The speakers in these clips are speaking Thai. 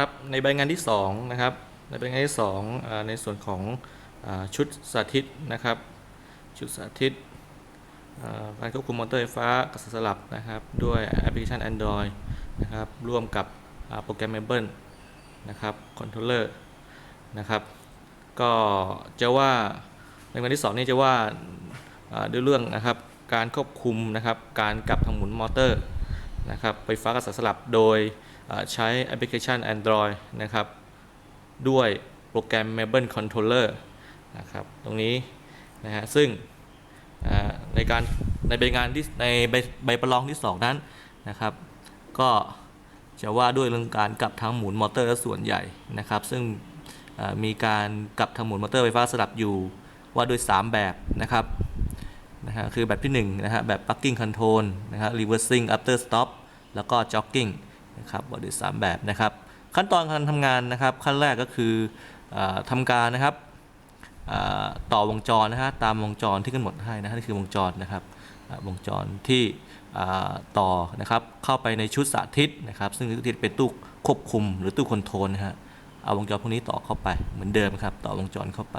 ครับในใบงานที่2นะครับในใบงานที่2อในส่วนของอชุดสาธิตนะครับชุดสาธิตการควบคุมมอเตอร์ไฟฟ้ากับสลับนะครับด้วยแอปพลิเคชัน Android นะครับร่วมกับโปรแกรม m a b l e นะครับคอนโทรลเลอร์นะครับก็จะว่าในวันที่ 2 นี่จะว่าด้วยเรื่องนะครับการควบคุมนะครับการกลับทางหมุนมอเตอร์ นะครับไฟฟ้ากับสลับโดยใช้แอปพลิเคชัน Android นะครับด้วยโปรแกรม m a b l e Controller นะครับตรงนี้นะฮะซึ่งในการในใบงานที่ในใบใบประลองที่ 2 นั้นนะครับ ก็จะว่าด้วยเรื่องการกลับทางหมุนมอเตอร์ส่วนใหญ่นะครับ ซึ่งมีการกลับทางหมุนมอเตอร์ไฟฟ้าสลับอยู่ว่าด้วย 3 แบบนะครับ นะฮะคือแบบที่1นะฮะแบบ parking control นะครับ reversing after stop แล้วก็ jogging นะครับว่าด้วย3แบบนะครับ ขั้นตอนการทำงานนะครับ ขั้นแรกก็คืออทำการนะครับต่อวงจรนะฮะตามวงจรที่กำหนดให้นะฮะนี่คือวงจรนะครับวงจรที่ต่อนะครับเข้าไปในชุดสาธิตนะครับ ซึ่งที่เป็นตู้ควบคุมหรือตู้คอนโทรลนะฮะเอาวงจรพวกนี้ต่อเข้าไปเหมือนเดิมครับ ต่อวงจรเข้าไป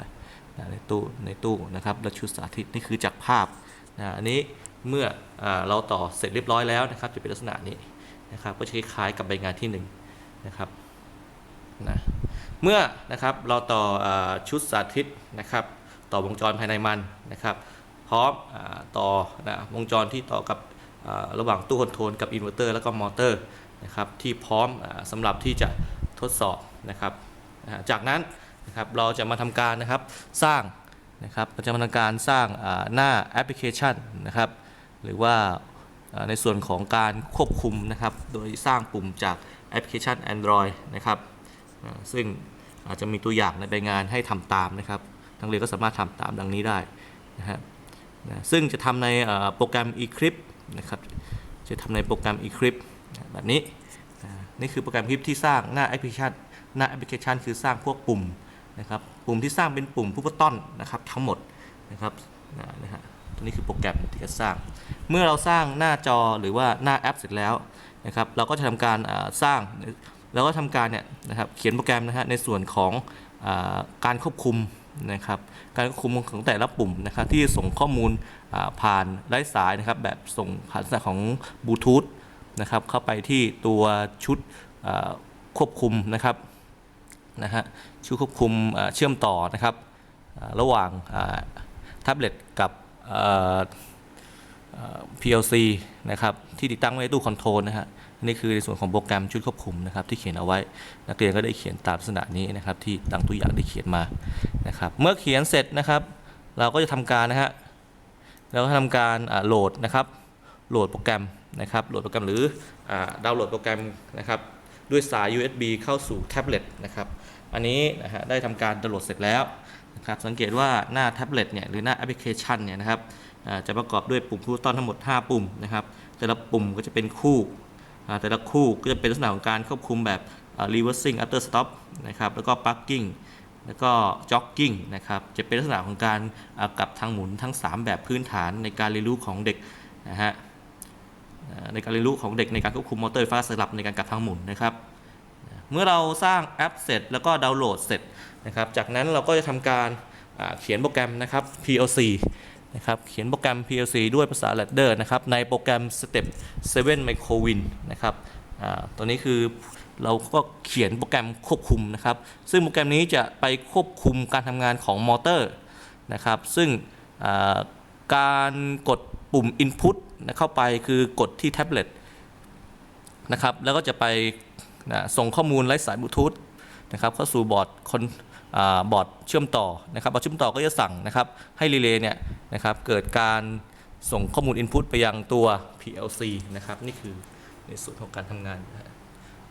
ในตู้ในตู้นะครับและชุดสาธิตนี่คือจากภาพนะอันนี้เมื่ออเราต่อเสร็จเรียบร้อยแล้วนะครับ จะเป็นลักษณะนี้นะครับก็จะคล้ายๆกับใบงานที่หนึ่งนะครับนะเมื่อนะครับเราต่ออชุดสาธิตนะครับ ต่อวงจรภายในมันนะครับ พร้อมอต่อนะวงจรที่ต่อกับระหว่างตู้คอนโทรลกับอินเวอร์เตอร์แล้วก็มอเตอร์นะครับที่พร้อมอาสำหรับที่จะทดสอบนะครับ จากนั้น นะครับเราจะมาทำการนะครับสร้างนะครับเราจะมาทำการสร้างหน้าแอปพลิเคชันนะครับหรือว่าในส่วนของการควบคุมนะครับโดยสร้างปุ่มจากแอปพลิเคชัน Android นะครับซึ่งอาจจะมีตัวอย่างในใบงานให้ทำตามนะครับนักเรียนก็สามารถทำตามดังนี้ได้นะฮะซึ่งจะทำในโปรแกรม eClip นะครับจะทำในโปรแกรม eClip นะแบบนี้นี่คือโปรแกรม eClip ที่สร้างหน้าแอปพลิเคชัน หน้าแอปพลิเคชันคือสร้างพวกปุ่ม นะครับปุ่มที่สร้างเป็นปุ่มผู้ปต้นนะครับทั้งหมดนะครับนะฮะตัวนี้คือโปรแกรมที่จะสร้าง เมื่อเราสร้างหน้าจอหรือว่าหน้าแอปเสร็จแล้วนะครับเราก็จะทำการสร้างแล้วก็ทำการเนี่ยนะครับเขียนโปรแกรมนะฮะในส่วนของอการควบคุมนะครับการควบคุมของแต่ละปุ่มนะครับที่ส่งข้อมูลผ่านไร้สายนะครับแบบส่งผ่านลักษณะของบลูทูธนะครับเข้าไปที่ตัวชุดควบคุมนะครับ นะฮะชุดควบคุมเชื่อมต่อนะครับระหว่างแท็บเล็ตกับ PLC นะครับที่ติดตั้งไว้ในตู้คอนโทรลนะฮะนี่คือในส่วนของโปรแกรมชุดควบคุมนะครับที่เขียนเอาไว้ นักเรียนก็ได้เขียนตามลักษณะนี้นะครับที่ดังตัวอย่างได้เขียนมานะครับเมื่อเขียนเสร็จนะครับ เราก็จะทำการนะฮะเราก็ทำการโหลดนะครับโหลดโปรแกรมนะครับโหลดโปรแกรมหรือดาวน์โหลดโปรแกรมนะครับ ด้วยสาย USB เข้าสู่แท็บเล็ตนะครับอันนี้นะฮะได้ทำการดาวน์โหลดเสร็จแล้วนะครับสังเกตว่าหน้าแท็บเล็ตเนี่ยหรือหน้าแอปพลิเคชันเนี่ยนะครับจะประกอบด้วยปุ่มผู้ต้อนทั้งหมด 5 ปุ่มนะครับแต่ละปุ่มก็จะเป็นคู่แต่ละคู่ก็จะเป็นลักษณะของการควบคุมแบบ reversing after stop นะครับแล้วก็ parking แล้วก็ jogging นะครับจะเป็นลักษณะของการกลับทางหมุนทั้ง 3 แบบพื้นฐานในการเรียนรู้ของเด็กนะฮะ ในการเรียนรู้ของเด็กในการควบคุมมอเตอร์ไฟฟ้าสลับในการกลับทางหมุนนะครับ เมื่อเราสร้างแอปเสร็จแล้วก็ดาวน์โหลดเสร็จนะครับ จากนั้นเราก็จะทำการเขียนโปรแกรมนะครับ PLC นะครับเขียนโปรแกรม PLC ด้วยภาษา Ladder นะครับในโปรแกรม Step 7 Microwin นะครับตัวนี้คือเราก็เขียนโปรแกรมควบคุมนะครับ ซึ่งโปรแกรมนี้จะไปควบคุมการทำงานของมอเตอร์นะครับ ซึ่งการกดปุ่ม Input เข้าไปคือกดที่แท็บเล็ตนะครับแล้วก็จะไปนะส่งข้อมูลไร้สายบลูทูธนะครับเข้าสู่บอร์ดคนอบอร์ดเชื่อมต่อนะครับบอร์ดเชื่อมต่อก็จะสั่งนะครับให้รีเลย์เนี่ยนะครับเกิดการส่งข้อมูล Input ไปยังตัว PLC นะครับนี่คือในส่วนของการทำงาน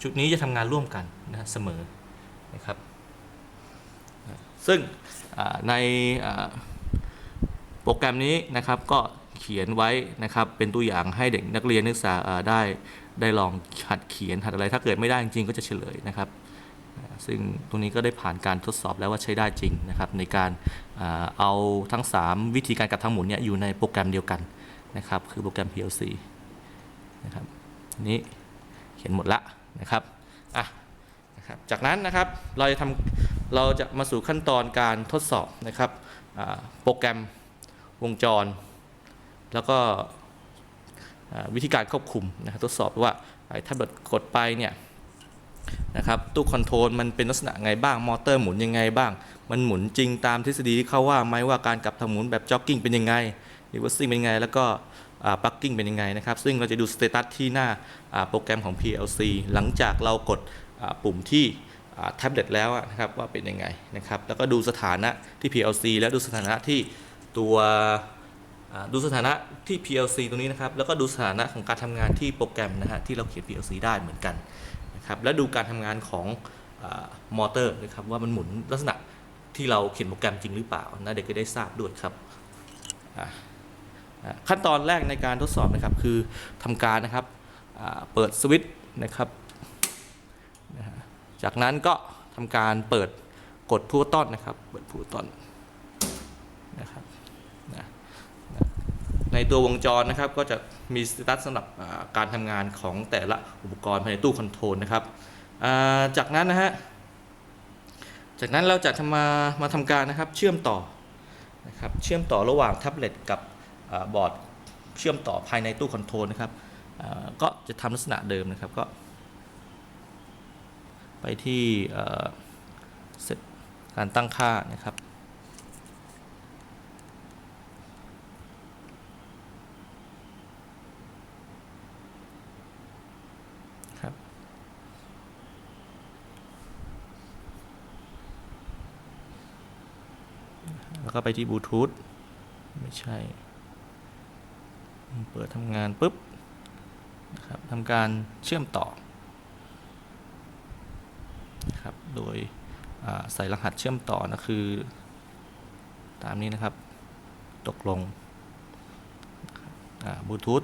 ชุดนี้จะทำงานร่วมกันนะเสมอนะครับซึ่งในโปรแกรมนี้นะครับก็ เขียนไว้นะครับเป็นตัวอย่างให้เด็กนักเรียนนักศึกษาได้ได้ลองหัดเขียนหัดอะไรถ้าเกิดไม่ได้จริงก็จะเฉลยนะครับ ซึ่งตรงนี้ก็ได้ผ่านการทดสอบแล้วว่าใช้ได้จริงนะครับ ในการเอาทั้ง 3 วิธีการกลับทางหมุนเนี่ยอยู่ในโปรแกรมเดียวกันนะครับ คือโปรแกรม PLC นะครับนี้เขียนหมดละนะครับอะนะครับจากนั้นนะครับเราจะทำเราจะมาสู่ขั้นตอนการทดสอบนะครับโปรแกรมวงจร แล้วก็วิธีการควบคุมนะครับทดสอบว่าถ้าเกิดกดไปเนี่ยนะครับตู้คอนโทรลมันเป็นลักษณะไงบ้างมอเตอร์หมุนยังไงบ้าง มันหมุนจริงตามทฤษฎีที่เขาว่าไหมว่าการกลับทางหมุนแบบจ็อกกิ้งเป็นยังไงรีเวอร์ซิ่งเป็นยังไง แล้วก็ปักกิ้งเป็นยังไงนะครับ ซึ่งเราจะดูสเตตัสที่หน้าโปรแกรมของ PLC หลังจากเรากดปุ่มที่แท็บเล็ตแล้วนะครับว่าเป็นยังไงนะครับแล้วก็ดูสถานะที่ PLC แล้วดูสถานะที่ตัว ดูสถานะที่ PLC ตรงนี้นะครับ แล้วก็ดูสถานะของการทำงานที่โปรแกรมนะฮะที่เราเขียน PLC ได้เหมือนกันนะครับแล้วดูการทำงานของอมอเตอร์นะครับว่ามันหมุนลักษณะที่เราเขียนโปรแกรมจริงหรือเปล่านะเด็กก็ได้ทราบด้วยครับขั้นตอนแรกในการทดสอบนะครับคือทำการนะครับเปิดสวิตช์นะครับจากนั้นก็ทำการเปิดกดพูต้อนนะครับเปิดพูต้อนนะครับ ในตัววงจรนะครับก็จะมีสเตตัสสำหรับการทำงานของแต่ละอุปกรณ์ภายในตู้คอนโทรลนะครับจากนั้นนะฮะจากนั้นเราจะทำมามาทำการนะครับเชื่อมต่อนะครับเชื่อมต่อระหว่างแท็บเล็ตกับอบอร์ดเชื่อมต่อภายในตู้คอนโทรลนะครับก็จะทำลักษณะเดิมนะครับก็ ไปที่เซตการตั้งค่านะครับแล้ว ก็ไปที่บลูทูธไม่ใช่ เปิดทำงานปุ๊บนะครับทำการเชื่อมต่อนะครับโดยใส่รหัสเชื่อมต่อนะคือ ตามนี้นะครับ ตกลงบลูทูธ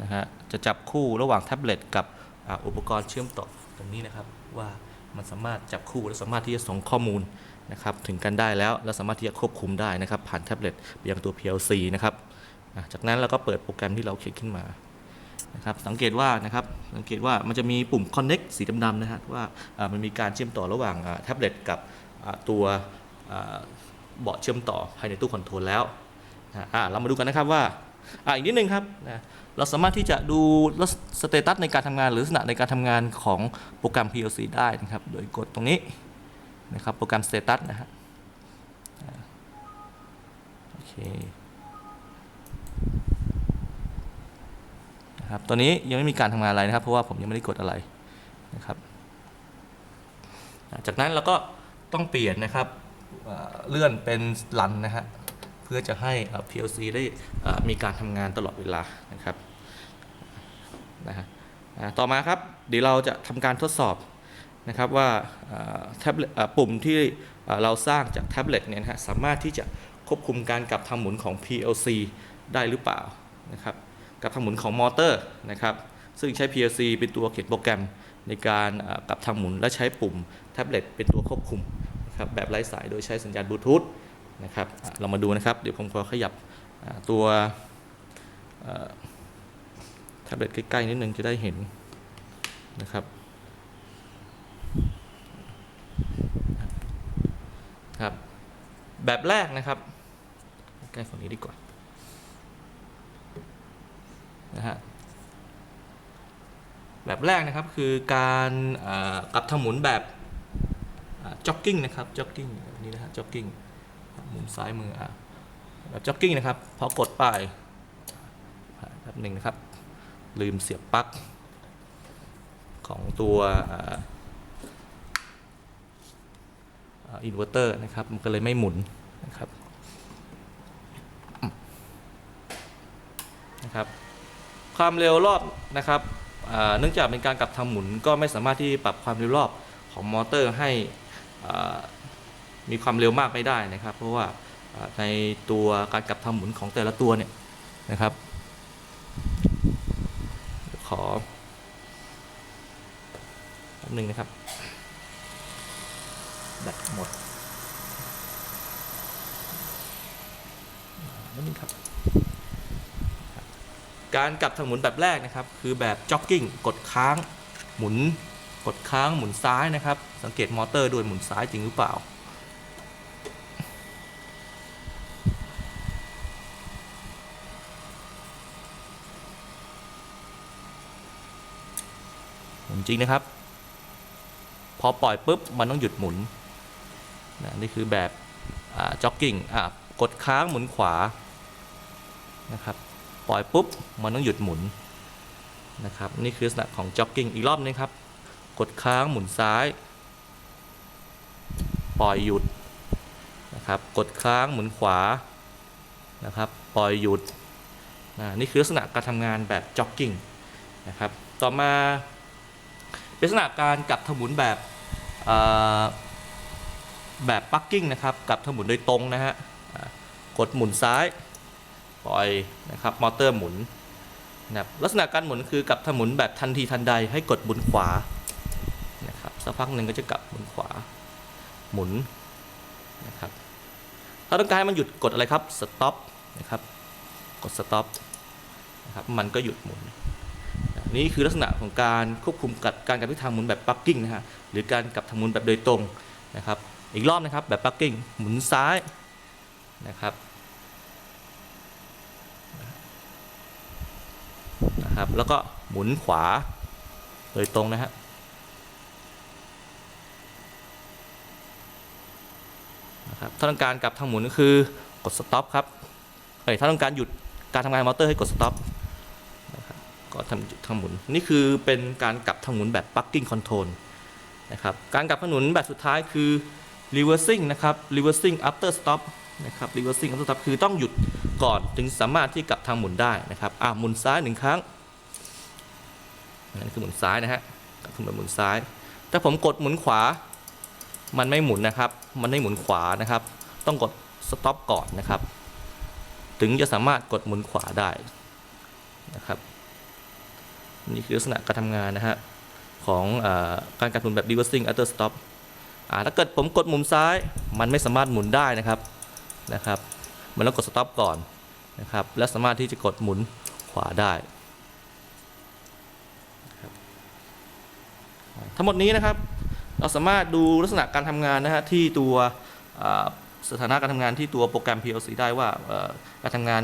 นะฮะจะจับคู่ระหว่างแท็บเล็ตกับออุปกรณ์เชื่อมต่อตรงนี้นะครับ ว่ามันสามารถจับคู่และสามารถที่จะส่งข้อมูล นะครับถึงกันได้แล้วและสามารถที่จะควบคุมได้นะครับ ผ่านแท็บเล็ตไปยังตัว PLC นะครับจากนั้นเราก็เปิดโปรแกรมที่เราเขียนขึ้นมานะครับสังเกตว่านะครับสังเกตว่ามันจะมีปุ่ม connect สีดำๆนะฮะว่ามันมีการเชื่อมต่อระหว่างแท็บเล็ตกับตัวอ่าเบาะเชื่อมต่อภายในตู้คอนโทรลแล้วเรามาดูกันนะครับว่าออีกนิดนึงครับนะเราสามารถที่จะดูสเตตัสในการทำงานหรือลักษณะในการทำงานของโปรแกรม PLC ได้นะครับ โดยกดตรงนี้ นะครับโปรแกรมสเตตัสนะฮะโอเคนะครับตัวนี้ยังไม่มีการทำงานอะไรนะครับ เพราะว่าผมยังไม่ได้กดอะไรนะครับจากนั้นเราก็ต้องเปลี่ยนนะครับเลื่อนเป็นรันนะฮะเพื่อจะให้ PLC ได้มีการทำงานตลอดเวลานะครับนะฮะต่อมาครับเดี๋ยวเราจะทำการทดสอบ นะครับว่าแท็บปุ่มที่เราสร้างจากแท็บเล็ตเนี่ยนะฮะสามารถที่จะควบคุมการกลับทางหมุนของ PLC ได้หรือเปล่านะครับกลับทางหมุนของมอเตอร์นะครับซึ่งใช้ PLC เป็นตัวเขียนโปรแกรมในการกลับทางหมุนและใช้ปุ่มแท็บเล็ตเป็นตัวควบคุมนะครับแบบไร้สายโดยใช้สัญญาณบลูทูธนะครับเรามาดูนะครับเดี๋ยวผมขอขยับตัวแท็บเล็ตใกล้ ๆ นิดนึงจะได้เห็นนะครับ ครับ แบบแรกนะครับ ใกล้ฝั่งนี้ดีกว่านะฮะแบบแรกนะครับคือการกลับทางหมุนแบบจ็อกกิ้งนะครับจ็อกกิ้งแบบนี้นะฮะจ็อกกิ้งมุมซ้ายมืออะแบบจ็อกกิ้งนะครับ พอกดไปแป๊บหนึ่งนะครับ ลืมเสียบปลั๊กของตัว อินเวอร์เตอร์นะครับ มันก็เลยไม่หมุนนะครับนะครับความเร็วรอบนะครับเนื่องจากเป็นการกลับทางหมุนก็ไม่สามารถที่ปรับความเร็วรอบของมอเตอร์ให้มีความเร็วมากไม่ได้นะครับ เพราะว่าในตัวการกลับทำหมุนของแต่ละตัวเนี่ยนะครับ ขอแป๊บหนึงนะครับ แบตหมดนิดนึงครับ การกลับทางหมุนแบบแรกนะครับ คือแบบจ็อกกิ้งกดค้างหมุนกดค้างหมุนซ้ายนะครับ สังเกตมอเตอร์ด้วยหมุนซ้ายจริงหรือเปล่าหมุนจริงนะครับ พอปล่อยปุ๊บ มันต้องหยุดหมุน นะนี่คือแบบจ็อกกิ้งกดค้างหมุนขวานะครับปล่อยปุ๊บมันต้องหยุดหมุนนะครับนี่คือลักษณะของจ็อกกิ้งอีกรอบนึงครับ กดค้างหมุนซ้าย ปล่อยหยุดนะครับกดค้างหมุนขวานะครับปล่อยหยุดนะนี่คือลักษณะการทำงานแบบจ็อกกิ้งนะครับต่อมาเป็นลักษณะการกลับถมุนแบบ แบบปักกิ้งนะครับกับถมุนโดยตรงนะฮะกดหมุนซ้ายปล่อยนะครับมอเตอร์หมุนนะครับลักษณะการหมุนคือกับถมุนแบบทันทีทันใดให้กดหมุนขวานะครับสักพักหนึ่งก็จะกลับหมุนขวาหมุนนะครับถ้าต้องการให้มันหยุดกดอะไรครับสต็อปนะครับกดสต็อปนะครับมันก็หยุดหมุนนี่คือลักษณะของการควบคุมกับการกับทิศทางหมุนแบบปักกิ้งนะฮะหรือการกลับทางหมุนแบบโดยตรงนะครับอีกรอบนะครับแบบปักกิ้งหมุนซ้ายนะครับนะครับแล้วก็หมุนขวาโดยตรงนะฮะนะครับถ้าต้องการกลับทางหมุนก็คือกดสต็อปครับเอ้ยถ้าต้องการหยุดการทำงานมอเตอร์ให้กดสต็อปก็ทำทางหมุนนี่คือเป็นการกลับทางหมุนแบบ bucking control นะครับการกลับทางหมุนแบบสุดท้ายคือ reversing นะครับ reversing after stop นะครับ reversing after stop คือต้องหยุดก่อนถึงสามารถที่กลับทางหมุนได้นะครับอะหมุนซ้ายหนึ่งครั้งนั่นคือหมุนซ้ายนะฮะกลับทางหมุนหมุนซ้าย ถ้าผมกดหมุนขวา มันไม่หมุนนะครับ มันไม่หมุนขวานะครับ ต้องกด stop ก่อนนะครับ ถึงจะสามารถกดหมุนขวาได้นะครับนี่คือลักษณะการทำงานนะฮะของอการการหมุนแบบ reversing after stop ถ้าเกิดผมกดมุมซ้าย มันไม่สามารถหมุนได้นะครับนะครับมันต้องกด stop ก่อนนะครับและสามารถที่จะกดหมุนขวาได้ ทั้งหมดนี้นะครับ เราสามารถดูลักษณะการทำงานนะฮะที่ตัวสถานะการทำงานที่ตัวโปรแกรม PLC ได้ว่าการทำงาน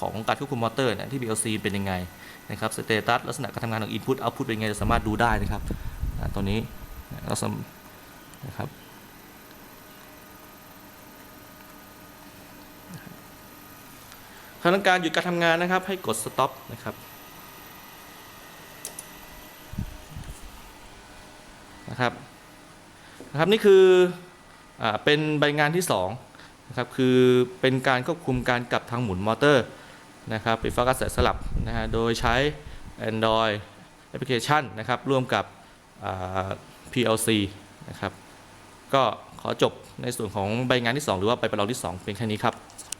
ของการควบคุมมอเตอร์เนี่ยที่ PLC เป็นยังไงนะครับสเตตัสลักษณะการทำงานของ Input Output เป็นยังไงเราสามารถดูได้นะครับตอนนี้เราสาม นะครับขั้นการหยุดการทำงานนะครับ ให้กด stop นะครับนะครับนะครับนี่คืออเป็นใบงานที่2นะครับคือเป็นการควบคุมการกลับทางหมุนมอเตอร์นะครับเป็นฟังก์ชันสลับนะฮะโดยใช้ Android Application นะครับร่วมกับ PLC นะครับ ก็ขอจบในส่วนของใบงานที่ 2 หรือว่าใบประลองที่ 2 เพียงแค่นี้ครับ